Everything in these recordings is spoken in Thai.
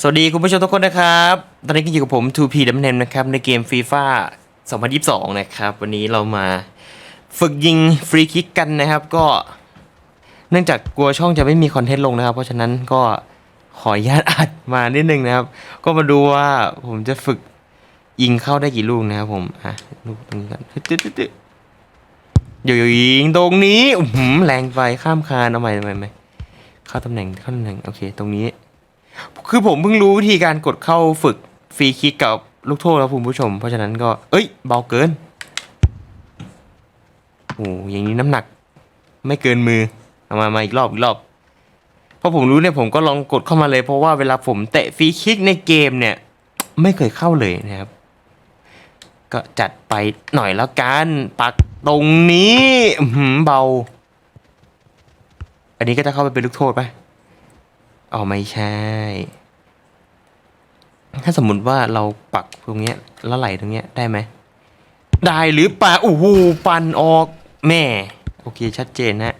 สวัสดีคุณผู้ชมทุกคนนะครับ ตอนนี้ก็อยู่กับผม 2P d m n m นะครับ ในเกม FIFA 2022 นะครับ วันนี้เรามาฝึกยิงฟรีคิกกันนะครับ ก็เนื่องจากกลัวช่องจะไม่มีคอนเทนต์ลงนะครับ เพราะฉะนั้นก็ขออนุญาตอัดมานิดนึงนะครับ ก็มาดูว่าผมจะฝึกยิงเข้าได้กี่ลูกนะครับผม อะ ลูกตรงนี้กันตึ๊ดตึ๊ดตึ๊ดอยู่ๆยิงตรงนี้อื้อหือแรงไปข้ามคานเอาใหม่เอาใหม่ใหม่เข้าตำแหน่งเข้าตำแหน่งโอเค ตรงนี้ คือผมเพิ่งรู้วิธีการกดเข้าฝึกฟรีคิกกับลูกโทษแล้วคุณผู้ชม เพราะฉะนั้นก็ เอ้ย เบาเกิน โอ้อย่างนี้น้ำหนัก ไม่เกินมือ เอามามาอีกรอบอีกรอบพอผมรู้เนี่ยผมก็ลองกดเข้ามาเลย เพราะว่าเวลาผมเตะฟรีคิกในเกมเนี่ย ไม่เคยเข้าเลยนะครับ ก็จัดไปหน่อยแล้วกันปักตรงนี้อื้อหือเบา อันนี้ก็จะเข้าไปเป็นลูกโทษไป อ๋อไม่ใช่ ถ้าสมมุติว่าเราปักตรงเนี้ยแล้วไหลตรงเนี้ยได้ไหม ได้หรือเปล่าโอ้โหปันออกแม่ โอเคชัดเจนนะ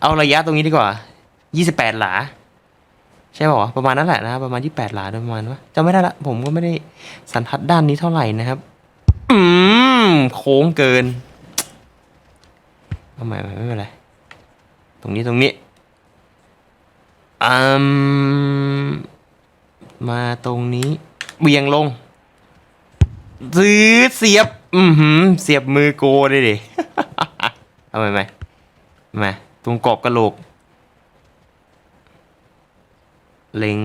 เอาระยะตรงนี้ดีกว่า 28 หลา ใช่ป่าวประมาณนั้นแหละนะ ประมาณ 28 หลาโดยประมาณว่าจะไม่ได้ละ ผมก็ไม่ได้สันทัดด้านนี้เท่าไหร่นะครับ อืมโค้งเกินเอาใหม่ไม่เป็นไร ตรงนี้ตรงนี้ อืมมาตรงนี้เบี่ยงลงซื้อเสียบ อือหือ เสียบมือโกเลยดิ เอาไหมไหมมาตรงกรอบกระโหลก เล็ง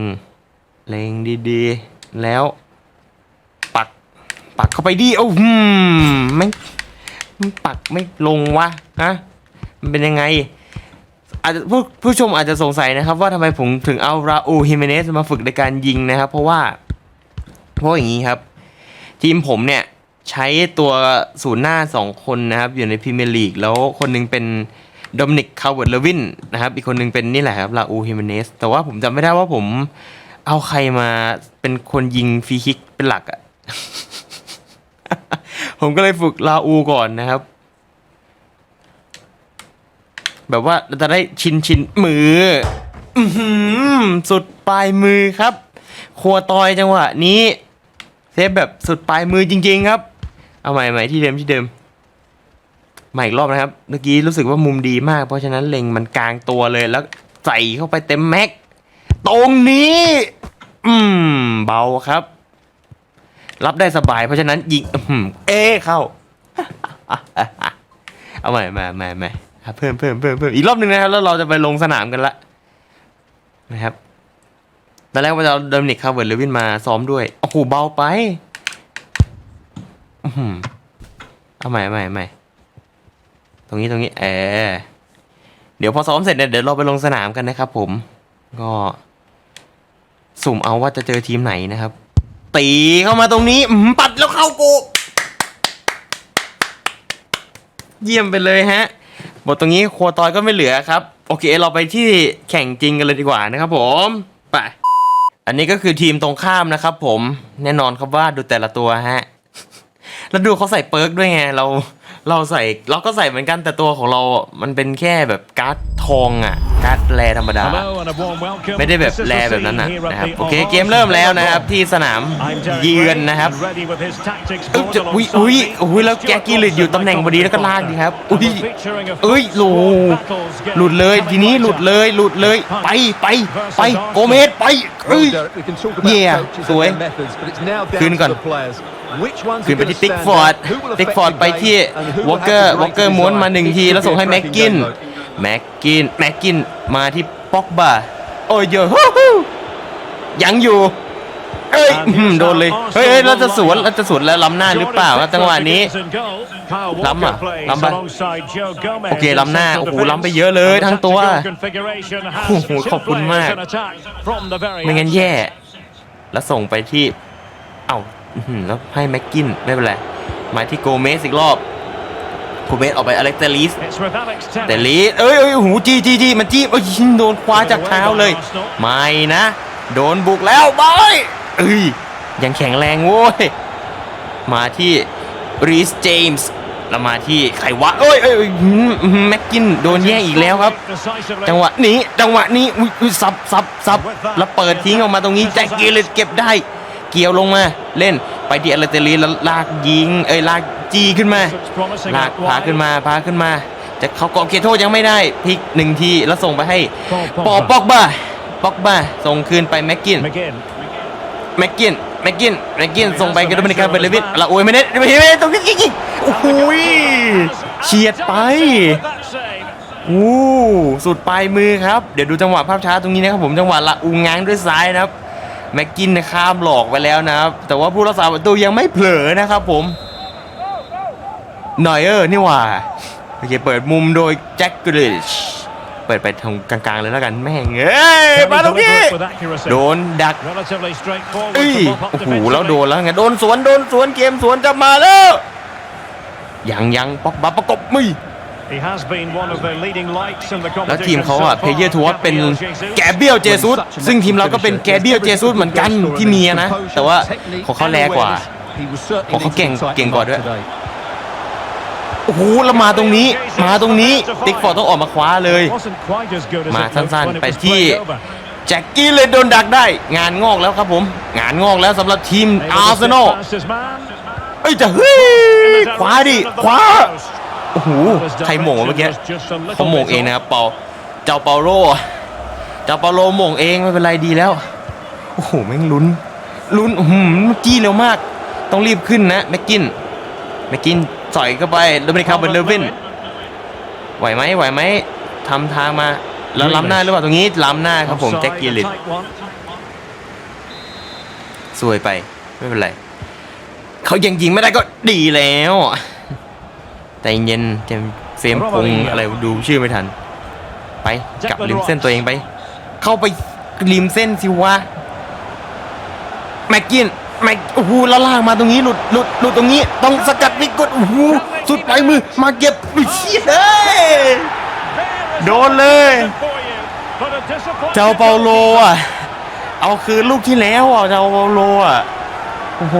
เล็งดีๆ แล้ว ปัก ปักเข้าไปดิโอ้หืมไม่ปักไม่ลงวะฮะมันเป็นยังไง อาจจะผู้ผู้ชมอาจจะสงสัยนะครับ ว่าทำไมผมถึงเอาราอูฮิเมเนสมาฝึกในการยิงนะครับ เพราะว่าเพราะอย่างนี้ครับ ทีมผมเนี่ยใช้ตัวศูนย์หน้าสองคนนะครับ อยู่ในพรีเมียร์ลีกแล้วคนหนึงเป็นโดมินิกคาร์เวิร์ดเลวินนะครับ อีกคนหนึงเป็นนี่แหละครับราอูฮิเมเนสแต่ว่าผมจำไม่ได้ว่าผมเอาใครมาเป็นคนยิงฟรีคิกเป็นหลักอะผมก็เลยฝึกราอูก่อนนะครับ แบบว่าเราจะได้ชินชินมืออือหือสุดปลายมือครับ ครัวตอยจังหวะนี้เซฟแบบสุดปลายมือจริง ๆ ครับ เอาใหม่ใหม่ที่เดิมที่เดิมใหม่อีกรอบนะครับ เมื่อกี้รู้สึกว่ามุมดีมาก เพราะฉะนั้นเล็งมันกลางตัวเลยแล้วใส่เข้าไปเต็มแม็ก ตรงนี้ อืม เบาครับ รับได้สบายเพราะฉะนั้นยิงอเอเข้า เอาใหม่ใหม่ใหม่ เพิ่มเพิ่มเพิ่มเพิ่มอีกรอบหนึ่งนะครับแล้วเราจะไปลงสนามกันละนะครับตอนแรกว่าจะเอาโดมินิกคาเวิร์ดเลวินมาซ้อมด้วยโอ้โหเบาไปอื้อเอาใหม่ใหม่ใหม่ตรงนี้ตรงนี้เออเดี๋ยวพอซ้อมเสร็จเนี่ยเดี๋ยวเราไปลงสนามกันนะครับผม ก็สุ่มเอาว่าจะเจอทีมไหนนะครับ ตีเข้ามาตรงนี้อปัดแล้วเข้าโก เยี่ยมไปเลยฮะ หมดตรงนี้ครัวตอยก็ไม่เหลือครับ โอเค เราไปที่แข่งจริงกันเลยดีกว่านะครับผมไปอันนี้ก็คือทีมตรงข้ามนะครับ ผมแน่นอนครับว่าดูแต่ละตัวฮะแล้วดูเขาใส่เปิร์กด้วยไงเราเราใส่เราก็ใส่เหมือนกันแต่ตัวของเรา มันเป็นแค่แบบการ์ดทองอะ การ์ดแรธรรมดา ไม่ได้แบบแลแบบนั้นนะนะครับโอเคเกมเริ่มแล้วนะครับที่สนามเยือนนะครับอุ๊ยจะอุ้ยอุ้ยอุ้ยแล้วแกกี้หลุดอยู่ตำแหน่งพอดีแล้วก็ลากดีครับอุ้ยเอ้ยโหหลุดเลยทีนี้หลุดเลยหลุดเลยไปไปไปโกเมสไปเอ้ยเย่ Yeah สวยคืคืนนก่ก่ออนนคืคืนนไปไปที่ที่ติ๊ติ๊กกฟฟออร์ร์ดดติ๊ติ๊กกฟฟออร์ร์ดดไปไปที่ที่ววออลลเกเกออร์ร์ววออลลเกเกออร์ร์ม้ม้ววนนมามาหหนึ่นึ่งงทีทีแล้แล้ววส่ส่งงให้ให้แม็แม็กกกิกินน แม็กกินแม็กกินมาที่ป็อกบาโอ้ยเยอะฮู้ฮู้ยังอยู่เอ้ยอื้อหือโดนเลยเฮ้ยเฮ้ยเราจะสวนเราจะสวนแล้วล้ำหน้าหรือเปล่าครับจังหวะนี้ล้ำอะล้ำปะโอเคล้ำหน้าโอ้โหล้ำไปเยอะเลยทั้งตัวโอ้โหขอบคุณมากไม่งั้นแย่ แล้วส่งไปที่เอ้าอื้อหือแล้วให้แม็กกินไม่เป็นไรมาที่โกเมสอีกรอบ โกเมสออกไปอเล็กเตลิสแต่ลีดเอ้ยเอ้ยหูจีจีจีมันจี้เอ้ยยิงโดนคว้าจากเท้าเลย ไม่นะ โดนบุกแล้วบอยเอ้ยยังแข็งแรงโว้ย มาที่รีสเจมส์เรามาที่ใครวะเอ้ยเอ้ยเอ้ยหืมหืมแม็กกินโดนแย่งอีกแล้วครับ จังหวะนี้จังหวะนี้อุ๊ยอุ๊ยสับสับสับแล้วเปิดทิ้งออกมาตรงนี้แจ็คเกเลตเก็บได้ เกี่ยวลงมาเล่นไปที่อเลเตอรีแล้วลากยิงเอ้ยลาก จีขึ้นมาลากพาขึ้นมาพาขึ้นมาจะเขาเกาะเขตโทษยังไม่ได้พลิกหนึ่งทีแล้วส่งไปให้ปอปอกบ้าปอกบ้าส่งคืนไปแม็กกิน McGinn. แม็กกินแม็กกินแม็กกินส่งไปกับโดมินิกาเบลเลวิทละโอ้ยไม่ได้ไม่ได้ไม่ได้ตรงนี้ยิงโอ้โหยเฉียดไป With that save. อู้สุดปลายมือครับ เดี๋ยวดูจังหวะภาพช้าตรงนี้นะครับผมจังหวะละอูง้างด้วยซ้ายนะครับแม็กกินนะข้ามหลอกไปแล้วนะครับ แต่ว่าผู้รักษาประตูยังไม่เผลอนะครับผมห น่อยเออนี่หว่า โอเค เปิดมุมโดยแจ็คกริชเปิดไปทางกลางๆเลยแล้วกันแม่งเอ้ย Can he มาตรงนี้ deliver it with accuracy? โดนดัก Relatively straightforward เอ้ย to mop up โอ้โห defensively. แล้วโดนแล้วไงโดนสวนโดนสวนเกมสวนจะมาแล้วยังยังป๊อกบับประกบมือ He has been one of the leading lights in the แล้ว competition ทีมเขาอะ so เพเยอ far. ร์ทัวร์เป็น Gabriel Jesus. แกเบียลเจซุสซึ่งทีมเราก็เป็นแกเบียลเจซุสเหมือนกันที่มีอะนะ แต่ว่าของเขาแรงกว่าของเขาเก่งเก่งกว่าด้วย โอ้โหแล้วมาตรงนี้ มาตรงนี้ติ๊กฟอร์ดต้องออกมาคว้าเลย Wasn't quite as good as มา it looked สั้น when ๆ it ไป was ที่ played over. แจ็คกี้เลยโดนดักได้ งานงอกแล้วครับผม งานงอกแล้วสำหรับทีม Able อา to ร์เซ sit นอล past his man. เอ้ยจะเฮ้ย In the ขวาดิ direction of the ขวา post. โอ้โห His ใครหม่งวะเมื่อกี้ direction was just a little เขาหม่ง bit เอง off. นะครับเปาเจ้าเปาโลเจ้าเปาโลหม่งเองไม่เป็นไรดีแล้วโอ้โหแม่งลุ้นลุ้นอื้อหืมจี้เร็วมาก ต้องรีบขึ้นนะแม็กกินแม็กกิน สอยเข้าไปแล้วไม่ได้เข้าเป็นเลวินไหวไหมไหวไหมทำทางมา แล้วล้ำหน้าหรือเปล่าตรงนี้ล้ำหน้าครับผม Offside, แจ็คกิ a ลิต tight one. สวยไปไม่เป็นไรเขายังยิงไม่ได้ก็ดีแล้ว แต่เย็นเจมส์เฟรมพงษ์อะไรดูชื่อไม่ทัน ไปกลับริมเส้นตัวเองไป เข้าไปริมเส้นสิวะแม็กกิน ไม่โอ้โหแล้วลางมาตรงนี้หลุดหลุดหลุดตรงนี้ ต้องสกัดวิกดโอ้โหสุดปลายมือมาเก็บเชี่ยเอ้ยโดนเลย เจ้าเปาโลอะ เอาคืนลูกที่แล้วอะเจ้าเปาโลอะ โอ้โห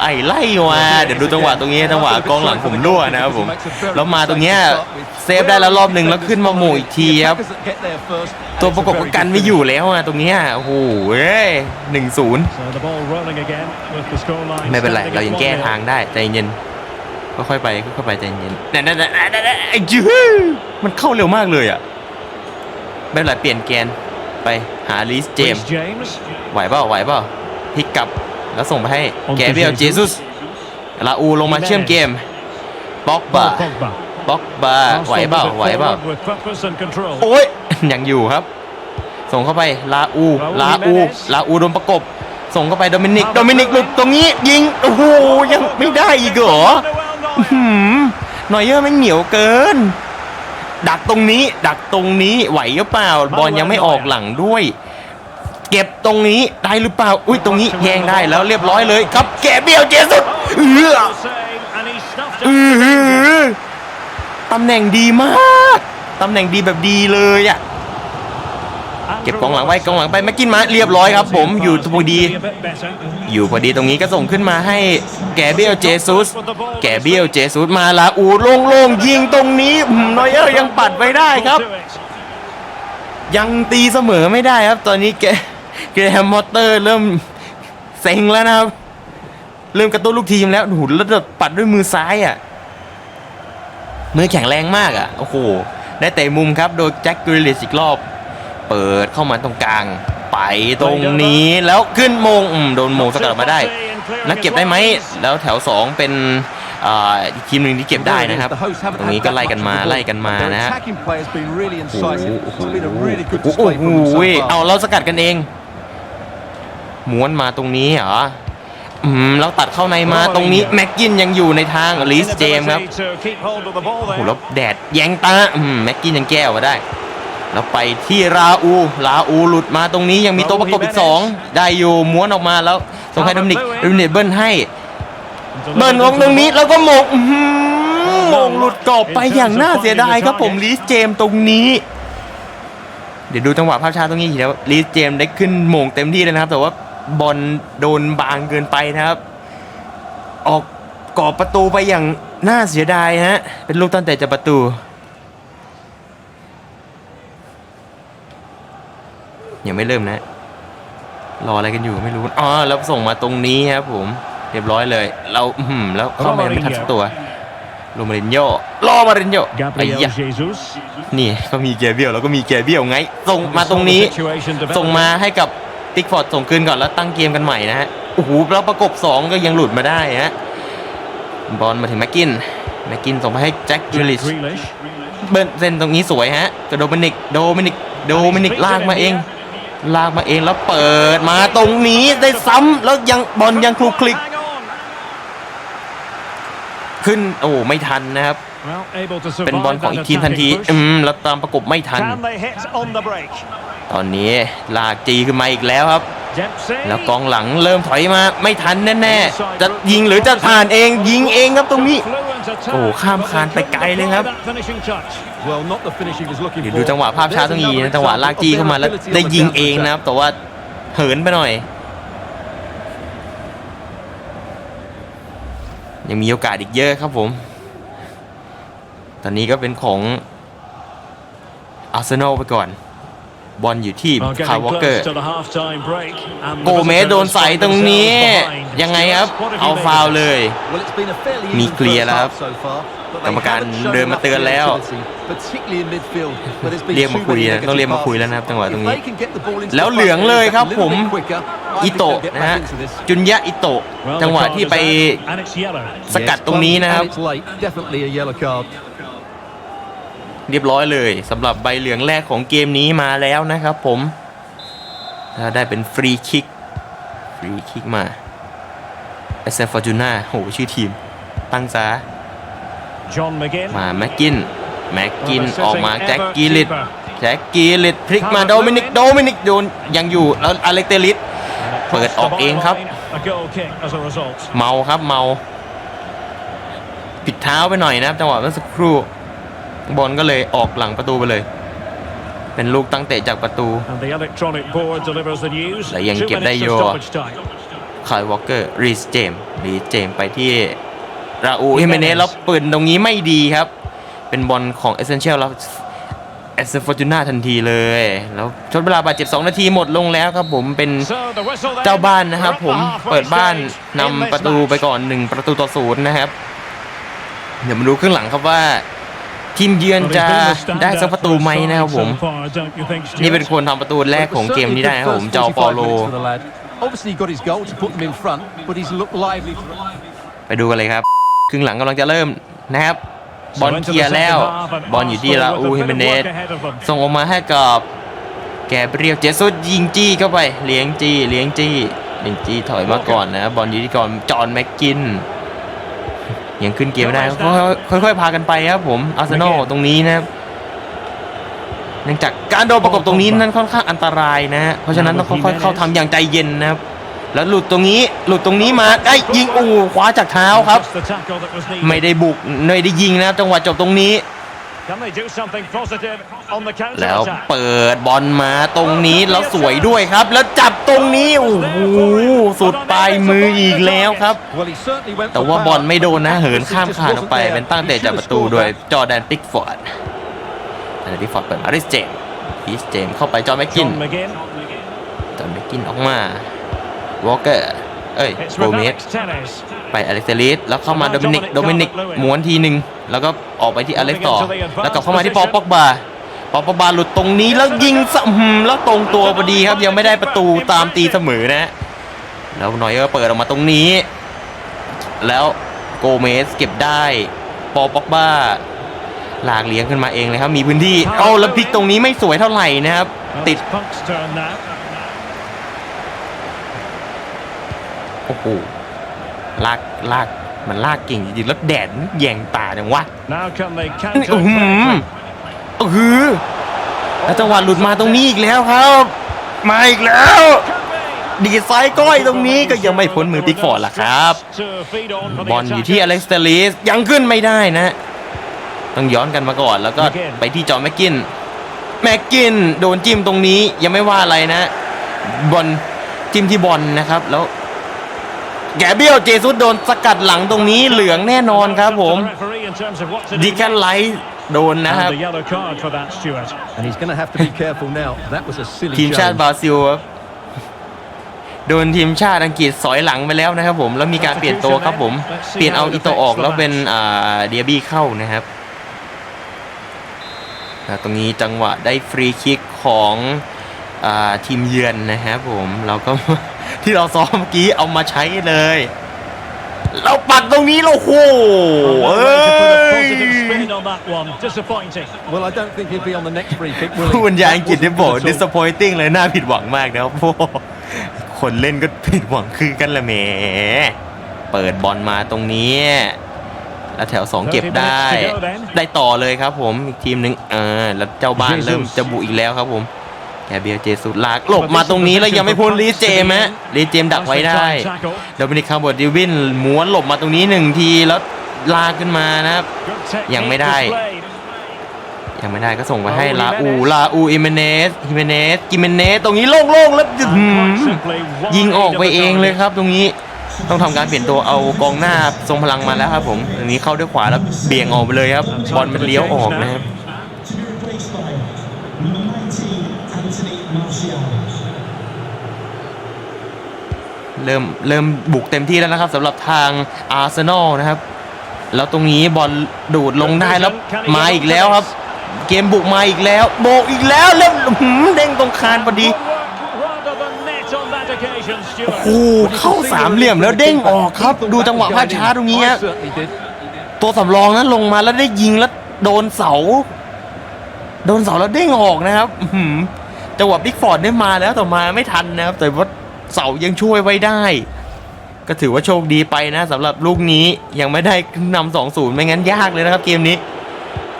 ไอ้ไล่มาเดี๋ยวดูจังหวะตรงนี้จังหวะกองหลังผมรั่วนะครับผม แล้วมาตรงเนี้ยเซฟได้แล้วรอบหนึ่งแล้วขึ้นมาโหม่อีกทีครับ ตัวประกบก็กันไม่อยู่แล้วอะตรงเนี้ยโอ้โหเอ้ยหนึ่งศูนย์ So the ball rolling again with the scoreline ไม่เป็นไร standing เรายัง at แก้ 1-0. ทางได้ใจเย็นค่อยๆไปค่อยๆไปใจเย็นนั่นนั่นนั่นนั่นนั่นไอ้จื้อมันเข้าเร็วมากเลยอะไม่เป็นไรเปลี่ยนแกนไปหาลิสเจม Reece James ไหวเปล่าไหวเปล่าพลิกกลับ แล้วส่งไปให้ On to แกเบรียลเจ Jesus ซุสลาอูลงมาเชื่อมเกมบ็อกบา Paul Pogba บ็อกบา Arsenal ไหวเปล่า move it ไหวเปล่า forward with purpose and control. โอ้ยยังอยู่ครับ ส่งเข้าไปลาอู Raul ลาอู Jimenez ลาอูโดนประกบ ส่งเข้าไปโดมินิก Pablo โดมินิกหลุดตรงนี้ยิงโอ้โหยังไม่ได้อีกเหรอ Manuel หื Neuer. มหน่อยเยอะไม่งเหนียวเกิน ดักตรงนี้ ดักตรงนี้ไหวหรือเปล่า บอลยังไม่ออกหลังด้วยเก็บ ตรงนี้ได้หรือเปล่า อุ้ยตรงนี้แย่งได้แล้วเรียบร้อยเลยครับ แกเบียวเจสุดเออ Save, and he stuffed อื it. อตำแหน่งดีมากตำแหน่งดีแบบดีเลยอะเก็บกองหลังไว้กองหลังไปแม็กกินมาเรียบร้อยครับ ผมอยู่พอดี อยู่พอดีตรงนี้ก็ส่งขึ้นมาให้แกเบียลเจซุสแกเบียลเจซุสมาลาอูโล่งๆยิงตรงนี้นอยเออร์ยังปัดไว้ได้ครับ ยังตีเสมอไม่ได้ครับ ตอนนี้แก แกรมมอเตอร์เริ่มเซ็งแล้วนะครับ เริ่มกระตุ้นลูกทีมแล้วโอ้โหแล้วปัดด้วยมือซ้ายอะมือแข็งแรงมากอะโอ้โหได้เตะมุมครับ โดยแจ็คกริลลิชอีกรอบ เปิดเข้ามาตรงกลาง ไปตรงนี้แล้วขึ้นมงโดนมงสกัดมาได้ นักเก็บได้ไหม แล้วแถว 2 เป็นอีกทีมหนึ่งที่เก็บได้นะครับ ตรงนี้ก็ไล่กันมาไล่กันมานะฮะโอ้โหเอาเราสกัดกันเอง ม้วนมาตรงนี้เหรออืมแล้วตัดเข้าในมาตรงนี้แม็กกินยังอยู่ในทางลิสเจมครับโอ้โหแล้วแดดแยงตาอืมแม็กกินยังแก้ออกมาได้ แล้วไปที่ราอูราอูหลุดมาตรงนี้ยังมีตัวประกบอีกสองได้อยู่ม้วนออกมาแล้วส่งให้ดอมินิกดอมินิกเบิ้ลให้ เบิ้ลลงตรงนี้แล้วก็หมงอื้อหือหมงหลุดกรอบไปอย่างน่าเสียดายครับผมลิสเจมตรงนี้ เดี๋ยวดูจังหวะภาพช้าตรงนี้อีกแล้วลิสเจมได้ขึ้นหมงเต็มที่เลยนะครับ แต่ว่า บอลโดนบางเกินไปนะครับ ออกกรอบประตูไปอย่างน่าเสียดายฮะ เป็นลูกตั้งแต่จะประตู ยังไม่เริ่มนะ รออะไรกันอยู่ไม่รู้ อ๋อ แล้วส่งมาตรงนี้ครับผม เรียบร้อยเลย เราอื้อหือแล้วเข้ามาไม่ทันสักตัวโรมารินโญ่รอมารินโญ่ไอ้ Gabriel ยะ Jesus. นี่ก็มีแกเบียลแล้วก็มีแกเบียลไง ส่งมาตรงนี้ Situation developing. ส่งมาให้กับ ติ๊กฟอร์ดส่งคืนก่อนแล้วตั้งเกมกันใหม่นะฮะโอ้โหแล้วประกบ 2 ก็ยังหลุดมาได้ฮะบอลมาถึงแม็กกินแม็กกินส่งไปให้แจ็คกริลิช Grealish. เบิร์นเส้นตรงนี้สวยฮะกับโดมินิกโดมินิกโดมินิกลากมาเอง ลากมาเองแล้วเปิดมาตรงนี้ได้ซ้ำแล้วยังบอลยังคลุกคลิก Hang on. ขึ้นโอ้ไม่ทันนะครับ Well, able to เป็นบอล survive ของ that อีกทีมทันที attacking push. อืมแล้วตามประกบไม่ทัน Can they hit on the break? ตอนนี้ลากจีขึ้นมาอีกแล้วครับ Dempsey. แล้วกองหลังเริ่มถอยมาไม่ทันแน่ๆ จะยิงหรือจะผ่านเองยิงเองครับตรงนี้ Fluent attack, โอ้ข้าม but คาน they ไปไกลเลยครับ couldn't apply that finishing touch. Well, not the finish he was looking เดี๋ยว for. ดูจังหวะภาพช้าตรงนี้นะจังหวะลากจี้เข้ามาแล้วได้ยิงเองนะครับ แต่ว่าเหินไปหน่อย ยังมีโอกาสอีกเยอะครับผม ตอนนี้ก็เป็นของอาร์เซนอลไปก่อน บอลอยู่ที่ Well, คา getting ร์วอลเกอ close ร์ to the half-time break, and the โกเมส visitors โดนใส่ตรงนี้ find themselves ยังไงครับ behind. What have เอา you made ฟาว of it? เลย Well, it's been a fairly มี even เคลียร์ first แล้วครับ half so far, but กรรม they การ haven't shown เดินมา enough เตือนแล้ว creativity, particularly in midfield, where there's been เรียกมา too คุย many นะต้องเรียก negative มาคุยแล้วนะครับ passes. จังหวะตรง If นี้ they can get the ball into แล้ว the เหลืองเลยครับ a ผม little bit quicker, I อิ think โตะ they'll get นะ back ฮะ into this. จุนยะอิโตะ Well, จังหวะ the ที่ card ไป is out, and it's yellow. สกัดตรงนี้นะครับ เรียบร้อยเลยสำหรับใบเหลืองแรกของเกมนี้มาแล้วนะครับผมแล้วได้เป็นฟรีคิกฟรีคิกมาเอสเซฟอร์จูน่าโหชื่อทีม ตั้งซะ John McGinn. มาแม็กกินแม็กกินออกมาแจ็คกีลิตแจ็คกีลิตพลิกมาโดมินิกโดมินิกโดนยังอยู่แล้วอเล็กเตลิส And เปิด across อ the อกเองครับ byline, A goal kick as a result. เมาครับเมาผิดเท้าไปหน่อยนะครับจังหวะเมื่อสักครู่ บอลก็เลยออกหลังประตูไปเลย เป็นลูกตั้งเตะจากประตู And the electronic board delivers the news. และยัง Two เก็บได้ minutes อยู่ of stoppage time. คายวอลเกอร์รีสเจมรีสเจมไปที่ราอูฮิเมเนสแล้วปืนตรงนี้ไม่ดีครับ เป็นบอลของเอเซนเชียลแล้วเอสเซฟอร์จูน่าทันทีเลย แล้วชดเวลาบาดเจ็บ 2 นาทีหมดลงแล้วครับผมเป็น So the whistle then. เจ้าบ้านนะครับ We're ผม up the halfway เปิดบ้าน stage นำ in this ประตูไป match. ก่อน 1 ประตูต่อศูนย์นะครับ เดี๋ยวมาดูครึ่งหลังครับว่า ทีมเยือน Well, จะ he's been the ได้สัก standout ประตูไหม for his นะครับ side ผม so far, don't you think, Stuart? นี่เป็นคนทำประตูแรก Well, it ของ was เกม certainly นี้ a ได้ good นะครับผม first เจ้าเปา45โล minutes for the lad. Obviously, he got his goal to put them in front, but he's looked lively. ไปดูกันเลยครับ ครึ่งหลังกำลังจะเริ่มนะครับ บอลเคลียร์แล้ว บอลอยู่ที่ราอูฮิเมเนสส่งออกมาให้กับแกเบรียลเจสุสยิงจี้เข้าไป เลี้ยงจี้ เลี้ยงจี้เลี้ยงจี้ถอยมาก่อนนะ บอลอยู่ที่ก่อนจอห์นแม็กกิน ยังขึ้นเกมไม่ได้ค่อยๆค่อยๆพากันไปครับผมอาร์เซนอลตรงนี้นะครับเนื่องจากการโดนประกบตรงนี้นั้นค่อนข้างอันตรายนะฮะเพราะฉะนั้นต้องค่อยๆเข้าทำอย่างใจเย็นนะครับแล้วหลุดตรงนี้หลุดตรงนี้มาได้ยิงโอ้โหคว้าจากเท้าครับ Just the tackle that was needed. ไม่ได้บุกไม่ได้ยิงนะครับจังหวะจบตรงนี้ แล้ว attack? เปิดบอลมาตรงนี้แล้วสวยด้วยครับ แล้วจับตรงนี้โอ้โหสุดปลายมืออีกแล้วครับ Well, he certainly went แต่ for ว่าบอล power, ไม่โดนนะ but เหิน accuracy ข้าม just คานออก wasn't ไป there. เป็นตั้ง He แต่จาก should ป have ระตู scored โดย that. จอร์แดนปิกฟอร์ดจอร์แดนปิกฟอร์ดเปิดมาริสเจมริสเจมเข้าไปจอห์นแม็กกิน John McGinn. จอห์นแม็กกินออกมาวอลเกอร์เอ้ย It's โก with เมส Alex Telles. ไปอเล็กเซลิสแล้วเข้ามาโดมินิกโดมินิกม้วนทีหนึ่ง แล้วก็ออกไปที่อเล็กต่อ แล้วกลับเข้ามาที่ปอปอกบาปอปอกบาหลุดตรงนี้แล้วยิงสะหืมแล้วตรงตัวพอดีครับ ยังไม่ได้ประตูตามตีเสมอนะ แล้วนอยเออร์เปิดออกมาตรงนี้ แล้วโกเมสเก็บได้ ปอปอกบาลากเลี้ยงขึ้นมาเองเลยครับ มีพื้นที่เอ้าแล้วพลิกตรงนี้ไม่สวยเท่าไหร่นะครับ Well, ติด it's Punk's turn now. โอ้โหลากลาก มันลากเก่งจริงๆแล้วแดดแยงตาจังวะ Now can they นี่ counter อื้อหือ quickly? อื้อหือแล้วจังหวะหลุดมาตรงนี้อีกแล้วครับ มาอีกแล้ว ดีไซน์ก้อยตรงนี้ก็ยังไม่พ้นมือปิกฟอร์ดล่ะครับ To feed on for the บอลอยู่ที่อ attackers. เล็กซ์เตลิสยังขึ้นไม่ได้นะ ต้องย้อนกันมาก่อนแล้วก็ Again ไปที่จอห์นแม็กกิน แม็กกินโดนจิ้มตรงนี้ยังไม่ว่าอะไรนะ บอลจิ้มที่บอลนะครับ แล้ว แกเบียลเจซุสโดนสกัดหลังตรงนี้เหลืองแน่นอนครับผมดิกันไลท์โดนนะครับ And the yellow card for that, Stuart. And he's going to have to be careful now. That was a silly ทีมชาติ challenge. บราซิลครับโดนทีมชาติอังกฤษสอยหลังไปแล้วนะครับผมแล้วมีการเปลี่ยนตัวครับผม เปลี่ยนเอาอิโตะออกแล้วเป็นอ่าเดียบี้เข้านะครับอ่าตรงนี้จังหวะได้ฟรีคิกของอ่า ทีมเยือนนะครับผมเราก็ที่เราซ้อมเมื่อกี้เอามาใช้เลย เราปักตรงนี้แล้วโอ้โห Oh, เอ้ no way to put a positive ย spin on that one. Disappointing. Well, I don't think he'll be on the next free kick, will ผู้ he? บรรยายอังกฤษได้ That บอก wasn't good at all. disappointing เลยน่าผิดหวังมากนะครับโอ้โหคนเล่นก็ผิดหวังคือกันละแหมเปิดบอลมาตรงนี้แล้วแถว 2 เก็บได้ ได้ต่อเลยครับผม อีกทีมหนึ่งเออแล้วเจ้าบ้านเริ่มจะบุอีกแล้วครับผม แกเบียลเจสุดลากหลบมาตรงนี้แล้วยังไม่พ้นลีเจมส์ฮะลีเจมส์ดักไว้ได้โดมินิกคาร์บอร์ดิวินม้วนหลบมาตรงนี้หนึ่งทีแล้วลากขึ้นมานะครับ Good technique ยังไม่ได้ displayed. ยังไม่ได้ก็ส่งไปให้โอ้ลาอู Jimenez ลาอูอิเมเนสอิเมเนสกิเมเนสตรงนี้โล่งๆแล้ว And หืม quite simply wide ยิงออกไป of the เองเลย target. ครับตรงนี้ต้องทำการเปลี่ยนตัวเอากองหน้าทรงพลังมาแล้วครับผมตรงนี้เข้าด้วยขวาแล้วเบี่ยงออกไปเลยครับบอลมันเลี้ยวออกนะครับ เริ่มเริ่มบุกเต็มที่แล้วนะครับสำหรับทางอาร์เซนอลนะครับ แล้วตรงนี้บอลดูดลงได้แล้วมาอีกแล้วครับ เกมบุกมาอีกแล้ว โบกอีกแล้วแล้วหืมเด้งตรงคานพอดี Good work rather than net on that occasion, โอ้ Stuart. โหเข้าสามเหลี่ยมแล้วเด้งออกครับ ดูจังหวะภาพช้าตรงนี้ I ฮะ certainly did. ตัวสำรองนั้นลงมาแล้วได้ยิงแล้วโดนเสา โดนเสาแล้วเด้งออกนะครับอื้อหือจังหวะบิ๊กฟอร์ดได้มาแล้วแต่มาไม่ทันนะครับแต่ว่า เสายังช่วยไว้ได้ ก็ถือว่าโชคดีไปนะสำหรับลูกนี้ยังไม่ได้นำสองศูนย์ไม่งั้นยากเลยนะครับเกมนี้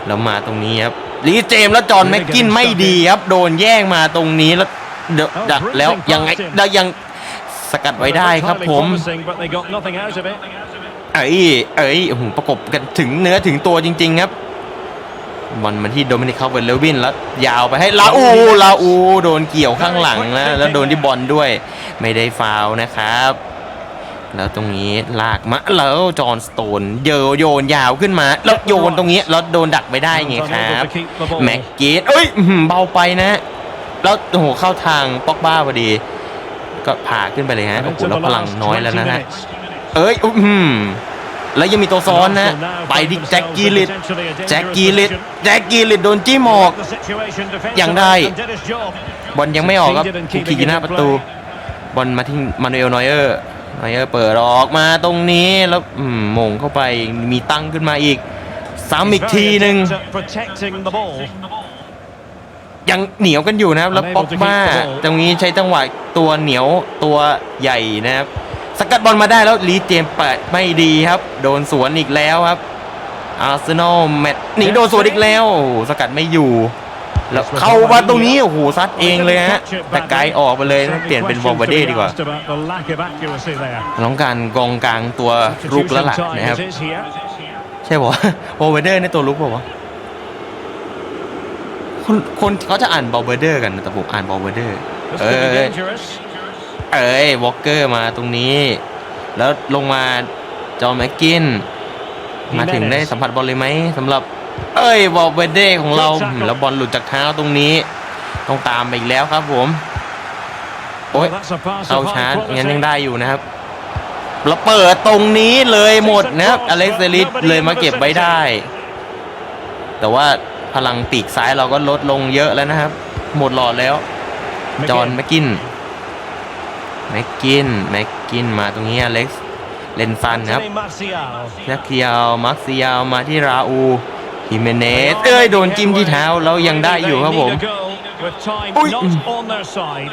แล้วมาตรงนี้ครับลีเจมส์และจอห์นแม็กกินไม่ดีครับ โดนแย่งมาตรงนี้แล้วเดอะ Oh, ดักแล้ว bruising ยังไง past him. ได้ยังสกัดไว้ได้ครับ Highly ผม promising, but they got nothing out of it. เอ้ยเอ้ยโอ้โหประกบกันถึงเนื้อถึงตัวจริง ๆ ครับ บอลมาที่โดมินิกคาร์เวลเลวินแล้วยาวไปให้ลาอูลาอูโดนเกี่ยวข้างหลังนะแล้วโดนที่บอลด้วย ไม่ได้ฟาวล์นะครับ แล้วตรงนี้ลากมาแล้วจอห์นสโตนเยอโยนยาวขึ้นมา แล้วโยนตรงนี้แล้วโดนดักไปได้ไงครับแม็กเกตเอ้ยอื้อหือเบาไปนะ แล้วโอ้โหเข้าทางป็อกบ้าพอดี ก็ผ่าขึ้นไปเลยฮะ And โอ้โห into แล้ว the พลัง last น้อยแล้ว20นะฮะ minutes. เอ้ยอื้อหือ แล้วยังมีตัวซ้อนนะไปที่แจ็คกีลิตแจ็คกีลิตแจ็คกีลิตโดนจิ้มออก The situation defensively ยังได้ and did his job. บอลยังไม่ออกครับคุกคีหน้าประตู บอลมาที่มานูเอลนอยเออร์นอยเออร์เปิดออกมาตรงนี้แล้วอืมมงเข้าไปมีตั้งขึ้นมาอีกซ้ำอีก Very ทีหนึ่ง adept at protecting the ball. ยังเหนียวกันอยู่นะครับแล้ว Unable ป๊อก to keep บ้า the ball ตรงนี้ใช้จังหวะตัวเหนียวตัวใหญ่นะครับ สกัดบอลมาได้แล้วลีเจมเปิดไม่ดีครับ โดนสวนอีกแล้วครับอาร์เซนอลแมตช์หนีโดนสวนอีกแล้วสกัดไม่อยู่แล้วเข้ามาตรงนี้โอ้โหซัดเองเลยฮะแต่ไกลออกไปเลยเปลี่ยนเป็นวอลเวเด้ดีกว่า Asked about the lack of accuracy there. ต้องการกองกลางตัวรุกแล้วล่ะนะครับใช่ป่ะวอลเวเดอร์ในตัวลุกปล่าวะคนคนเขาจะอ่านบอลเวเดอร์กันแต่ผมอ่านบอลเวเดอร์เออ เอ้ยวอลเกอร์มาตรงนี้ แล้วลงมาจอห์นแม็กกิน มาถึงได้สัมผัสบอลเลยไหมสำหรับ เอ้ยวอลเวเดอร์ของเราแล้วบอลหลุดจากเท้าตรงนี้ ต้องตามไปอีกแล้วครับผมโอ้ย Well, that's a pass เข้า of ชา high ร์จงั้น quality. ยังได้อยู่นะครับแล้วเปิดตรงนี้เลยหมดนะครับอเล็กซ์เซริสเลยมาเก็บไว้ได้ แต่ว่าพลังปีกซ้ายเราก็ลดลงเยอะแล้วนะครับ หมดหลอดแล้ว จอห์น McGinn. แม็กกิน แม็กกินแม็กกินมาตรงนี้อเล็กซ์เลนซันครับ Anthony Martial. แม็กเคียวมักซิยาวมาที่ราอูฮิเมเนสเอ้ยโดนจิ้มที่เท้าแล้วยังได้อยู่ครับผม They need a goal with time Ui. not on their side.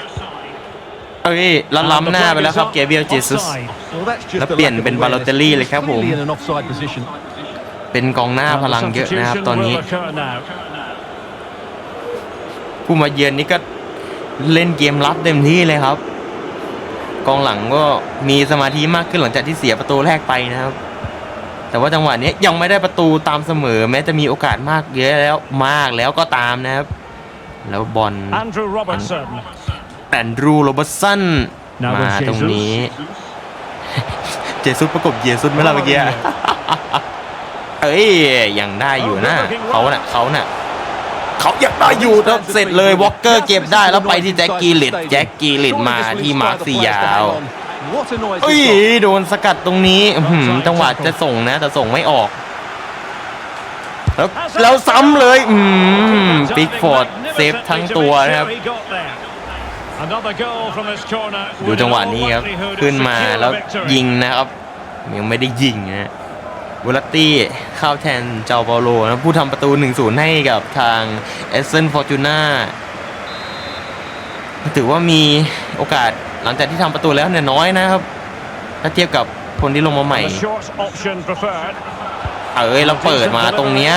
เอ้ยแล้วล้ำหน้าไปแล้วครับเกเบียลเจซุส Offside. Well, that's just Nó the biển lack of bên awareness. Balotelli He's เลยครับผม clearly in an offside position. เป็นกองหน้า And พ the ลังเยอะนะครับ substitution ตอนนี้ will occur now. ผู้มาเยือนนี่ก็เล่นเกมรับเต็มที่เลยครับ กองหลังก็มีสมาธิมากขึ้นหลังจากที่เสียประตูแรกไปนะครับ แต่ว่าจังหวะนี้ยังไม่ได้ประตูตามเสมอ แม้จะมีโอกาสมากเยอะแล้วมากแล้วก็ตามนะครับ แล้วบอล Andrew Robertson. แอนดรูโรเบร์ตสัน Now มา with ตรงนี้ Jesus. เจสุดประกบเยสุดไหมล่ะเมื่อกี้เอ้ยยังได้อยู่นะเขาน่ะเขาน่ะ เขายังได้อยู่แล้วเสร็จเลยวอลเกอร์เก็บได้แล้วไปที่แจ็คกีลิตแจ็คกีลิตมาที่มาร์คซียาว What a noise เอ้ย this was. โดนสกัดตรงนี้อื้อหือจังหวะจะส่งนะ แต่ส่งไม่ออก แล้วแล้วซ้ำเลยอืมปิกฟอร์ดเซฟทั้งตัวนะครับดูจังหวะนี้ครับ ขึ้นมาแล้วยิงนะครับ ยังไม่ได้ยิงนะ วลตตี้เข้าแทนเจ้าเปาโลนะผู้ทำประตู 1-0 ให้กับทางเอเซนฟอร์จูน่าถือว่ามีโอกาสหลังจากที่ทำประตูแล้วเนี่ยน้อยนะครับ ถ้าเทียบกับคนที่ลงมาใหม่ เอ้ยเราเปิดมาตรงเนี้ย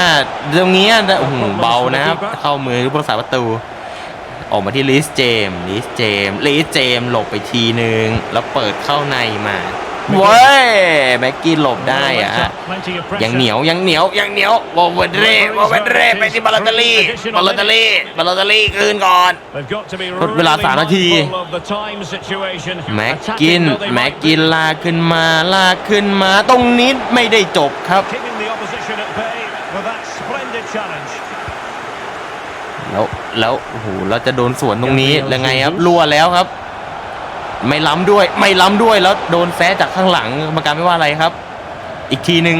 ตรงเนี้ยโอ้โหเบานะครับ เข้ามือผู้รักษาประตู ออกมาที่ลิสเจมลิสเจมลิสเจมหลบไปทีนึง แล้วเปิดเข้าในมา เว้ยแม็กกี้หลบได้อะฮะยังเหนียวยังเหนียวยังเหนียววอลเวนเร่วอลเวนเร่ไปที่บาลาตาลีบาลาตาลีบาลาตาลีคืนก่อนลดเวลาสามนาทีแม็กกินแม็กกินลากขึ้นมาลากขึ้นมาตรงนี้ไม่ได้จบครับแล้วแล้วโอ้โหเราจะโดนสวนตรงนี้ยังไงครับรั่วแล้วครับ ไม่ล้ำด้วยไม่ล้ำด้วยแล้วโดนแซะจากข้างหลังกรรมการไม่ว่าอะไรครับ อีกทีหนึ่ง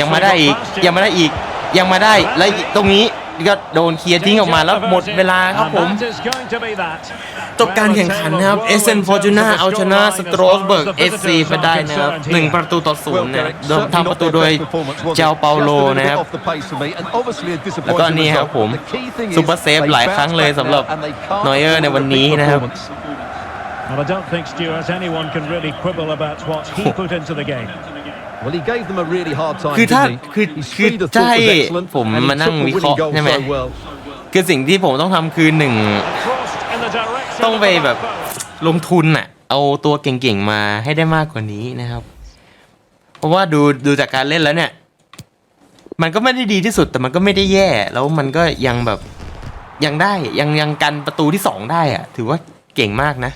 ยังมาได้อีกยังมาได้อีกยังมาได้แล้วตรงนี้ก็โดนเคลียร์ทิ้งออกมาแล้วหมดเวลาครับผมจบการแข่งขันนะครับเอเซนฟอร์จูน่าเอาชนะสโตรสเบิร์กเอสซีไปได้นะครับหนึ่งประตูต่อศูน Well, ย์นะ Derek, โดน certainly ทำประตู not โด their ย best performance, was it? เจ้าเปาโล Just a little นะครับ bit off the pace for me, and obviously a แล้วก็ disappointing นี่ครับ result. ผม The key thing is ซูเปอร์เซฟ they หลายครั้ง bounce เลย back สำหรับ now, and they can't นอยเออร์ในวัน afford a นี้ big นะครับ performance. Well, I don't think, Stuart, anyone can really quibble about what he put into the game. Well, he gave them a really hard time, คือถ้า didn't he? คือ His คือ speed of จะ thought ให้ was excellent, ผม and he มานั่ง took the วิเคราะ winning ห์ goal ใช่ไหม so well. คือสิ่งที่ผมต้องทำคือหนึ่ง Crossed in the direction ต้อง of ไป the แบบ back post. ลงทุนอะเอาตัวเก่งๆมาให้ได้มากกว่านี้นะครับ เพราะว่าดูดูจากการเล่นแล้วเนี่ย มันก็ไม่ได้ดีที่สุดแต่มันก็ไม่ได้แย่ แล้วมันก็ยังแบบยังได้ยังยังกันประตูที่สองได้อะถือว่าเก่งมากนะ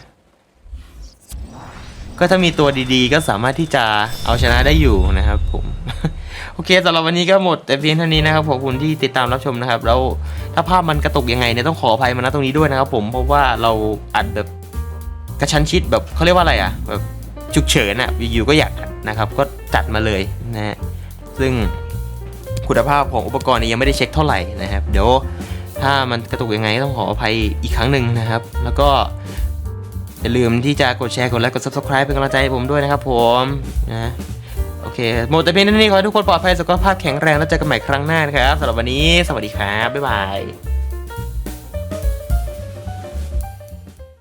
ก็ถ้ามีตัวดีๆ ก็สามารถที่จะเอาชนะได้อยู่นะครับผม โอเคสำหรับวันนี้ก็หมดแต่เพียงเท่านี้นะครับขอบคุณที่ติดตามรับชมนะครับ แล้วถ้าภาพมันกระตุกยังไงเนี่ยต้องขออภัยมาณตรงนี้ด้วยนะครับ ผมเพราะว่าเราอัดแบบกระชั้นชิดแบบเขาเรียกว่าอะไรอะแบบฉุกเฉินอะอยู่ก็อยากนะครับ ก็จัดมาเลยนะฮะซึ่งคุณภาพของอุปกรณ์เนี่ยยังไม่ได้เช็คเท่าไหร่นะครับ เดี๋ยวถ้ามันกระตุกยังไงต้องขออภัยอีกครั้งหนึ่งนะครับ แล้วก็ อย่าลืมที่จะกดแชร์กดไลค์กด subscribe เป็นกำลังใจให้ผมด้วยนะครับผมนะโอเคหมดแต่เพียงเท่านี้ขอให้ทุกคนปลอดภัยสุขภาพแข็งแรงแล้วเจอกันใหม่ครั้งหน้านะครับสำหรับวันนี้สวัสดีครับบ๊ายบาย